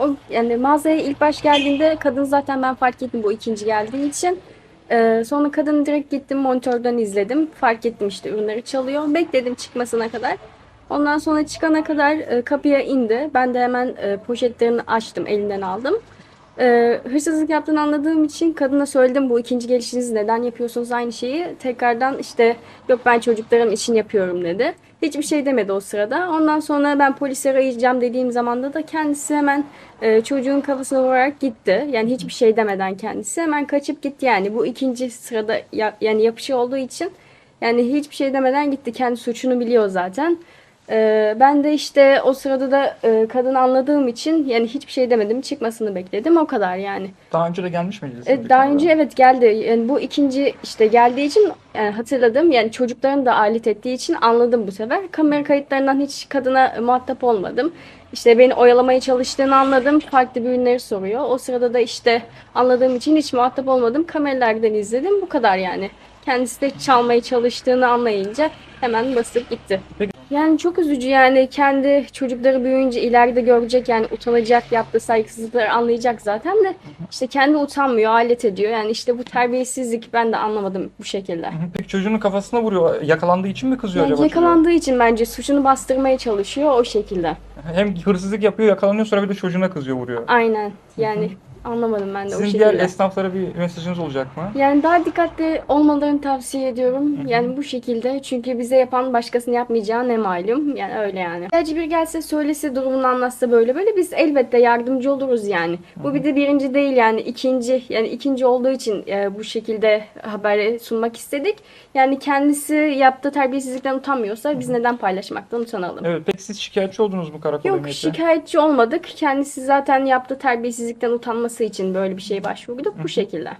o yani mağazaya ilk baş geldiğinde kadın zaten ben fark ettim bu ikinci geldiği için. Ee, sonra kadın direkt gittim monitörden izledim. Fark ettim işte ürünleri çalıyor. Bekledim çıkmasına kadar. Ondan sonra çıkana kadar e, kapıya indi. Ben de hemen e, poşetlerini açtım, elinden aldım. Ee, hırsızlık yaptığını anladığım için kadına söyledim bu ikinci gelişiniz neden yapıyorsunuz aynı şeyi. Tekrardan işte yok ben çocuklarım için yapıyorum dedi. Hiçbir şey demedi o sırada. Ondan sonra ben polisi arayacağım dediğim zamanda da kendisi hemen e, çocuğun kafasına vurarak gitti. Yani hiçbir şey demeden kendisi hemen kaçıp gitti yani. Bu ikinci sırada ya- yani yapışı olduğu için yani hiçbir şey demeden gitti. Kendi suçunu biliyor zaten. Ee, ben de işte o sırada da e, kadın anladığım için yani hiçbir şey demedim. Çıkmasını bekledim. O kadar yani. Daha önce de gelmiş miydiniz? E, daha önce evet geldi. Yani bu ikinci işte geldiği için yani hatırladım. Yani çocukların da alet ettiği için anladım bu sefer. Kamera kayıtlarından hiç kadına muhatap olmadım. İşte beni oyalamaya çalıştığını anladım. Farklı bir ürünleri soruyor. O sırada da işte anladığım için hiç muhatap olmadım. Kameralardan izledim. Bu kadar yani. Kendisi de çalmaya çalıştığını anlayınca hemen basıp gitti. Peki. Yani çok üzücü yani kendi çocukları büyüyünce ileride görecek yani utanacak yaptığı saygısızlıkları anlayacak zaten de işte kendi utanmıyor alet ediyor yani işte bu terbiyesizlik ben de anlamadım bu şekilde. Peki çocuğunun kafasına vuruyor. Yakalandığı için mi kızıyor Yani acaba? yakalandığı için bence suçunu bastırmaya çalışıyor o şekilde. Hem hırsızlık yapıyor, yakalanıyor sonra bir de çocuğuna kızıyor, vuruyor. Aynen yani anlamadım ben de o Sizin şekilde. diğer esnaflara bir mesajınız olacak mı? Yani daha dikkatli olmalarını tavsiye ediyorum. Yani bu şekilde. Çünkü bize yapan başkasını yapmayacağı ne malum. Yani öyle yani. Gerçi bir gelse söylese durumunu anlatsa böyle böyle biz elbette yardımcı oluruz yani. Bu bir de birinci değil yani ikinci. Yani ikinci olduğu için e, bu şekilde haberi sunmak istedik. Yani kendisi yaptığı terbiyesizlikten utanmıyorsa biz neden paylaşmaktan utanalım? Evet, peki siz şikayetçi oldunuz mu karakol Yok emniyete? şikayetçi olmadık. Kendisi zaten yaptığı terbiyesizlikten utanması için böyle bir şeye başvurduk. Bu şekilde.